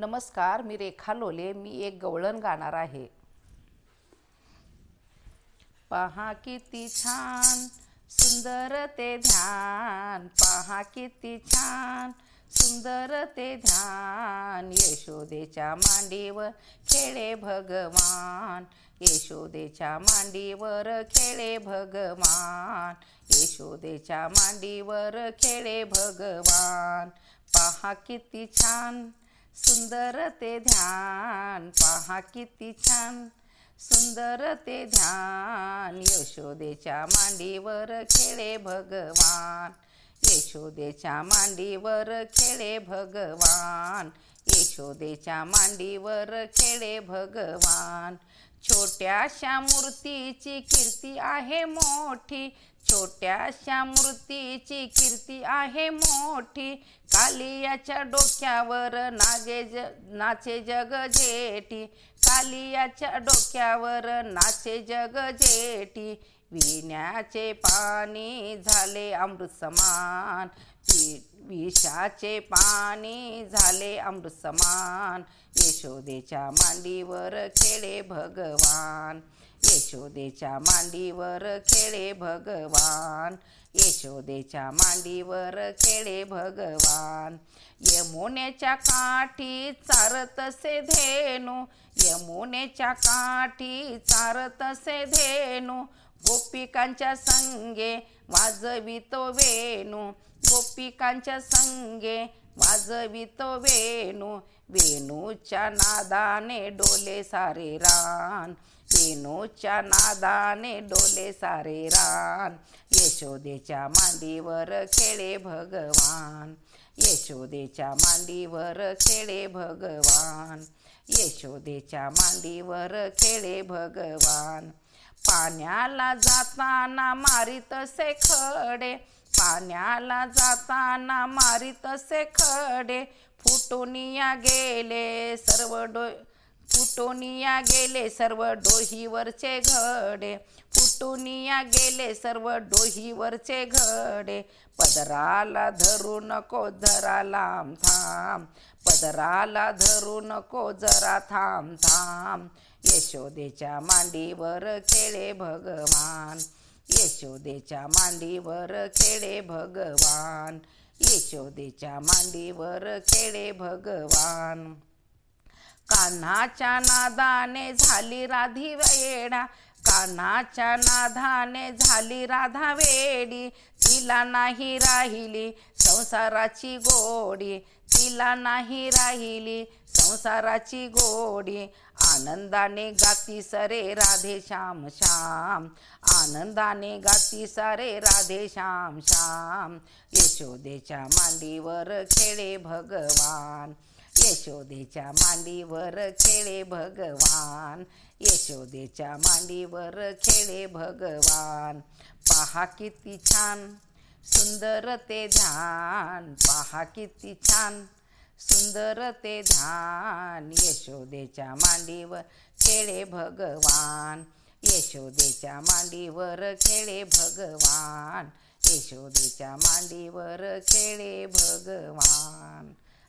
नमस्कार मी रेखा लोले. मी एक गवळण गाणार आहे. पहा किती छान सुंदर ते ध्यान. पहा किती छान सुंदर ते ध्यान. यशोदेच्या मांडीवर खेळे भगवान. यशोदेच्या मांडीवर खेळे भगवान. यशोदेच्या मांडीवर खेळे भगवान. पहा किती छान सुंदर ते ध्यान पहा किती छान. सुंदर ते ध्यान यशोदेच्या मांडीवर खेळे भगवान. यशोदेच्या मांडीवर खेळे भगवान. यशोदेच्या मांडीवर खेळे भगवान. छोट्याशा मूर्तीची कीर्ती आहे मोठी. छोट्याशा मूर्तीची कीर्ती आहे मोठी. कालियाच्या डोक्यावर नागे ज नाचे जग जेठी. कालियाच्या डोक्यावर नाचे जग जेटी विण्याचे पाणी झाले अमृत समान वि- विषाचे पाणी झाले अमृत समान यशोदेच्या मांडीवर खेळे भगवान. यशोदेच्या मांडीवर खेळे भगवान. यशोदेच्या मांडीवर खेळे भगवान. यमुनेच्या काठी चारतसे धेनू यमुनेच्या काठी चारतसे धेनू गोपिकांच्या संगे वाजवितो वेणू. गोपिकांच्या संगे वाजवितो वेणू. वेणूच्या नादाने डोले सारे रान. वेणूच्या नादाने डोले सारे रान. यशोदेच्या मांडीवर खेळे भगवान. यशोदेच्या मांडीवर खेळे भगवान. यशोदेच्या मांडीवर खेळे भगवान. पाण्याला जाताना मारितसे खडे. पाण्याला जाताना मारितसे खडे. फुटोनिया गेले सर्व डो फुटोनिया गेले सर्व डोहीवरचे घडे. फुटोनिया गेले सर्व डोहीवरचे घडे. पदराला धरू नको जरा लांब थांब. पदराला धरू नको जरा थांब थांब. यशोदेच्या मांडीवर खेळे भगवान. यशोदेच्या मांडीवर खेळे भगवान. यशोदेच्या मांडीवर खेळे भगवान. कान्हाच्या नादाने झाली राधी वेडा. कान्हाच्या नादाने झाली राधा वेडी. तिला नाही राहिली संसाराची गोडी. तिला नाही राहिली संसाराची गोडी. आनंदाने गाती सरे राधे श्याम श्याम. आनंदाने गाती सारे राधे श्याम श्याम. यशोदेच्या मांडीवर खेळे भगवान. यशोदेच्या मांडीवर खेळे भगवान. यशोदेच्या मांडीवर खेळे भगवान. पहा किती छान सुंदर ते ध्यान. पहा किती छान सुंदर ते ध्यान. यशोदेच्या मांडीवर खेळे भगवान. यशोदेच्या मांडीवर खेळे भगवान. यशोदेच्या मांडीवर खेळे भगवान.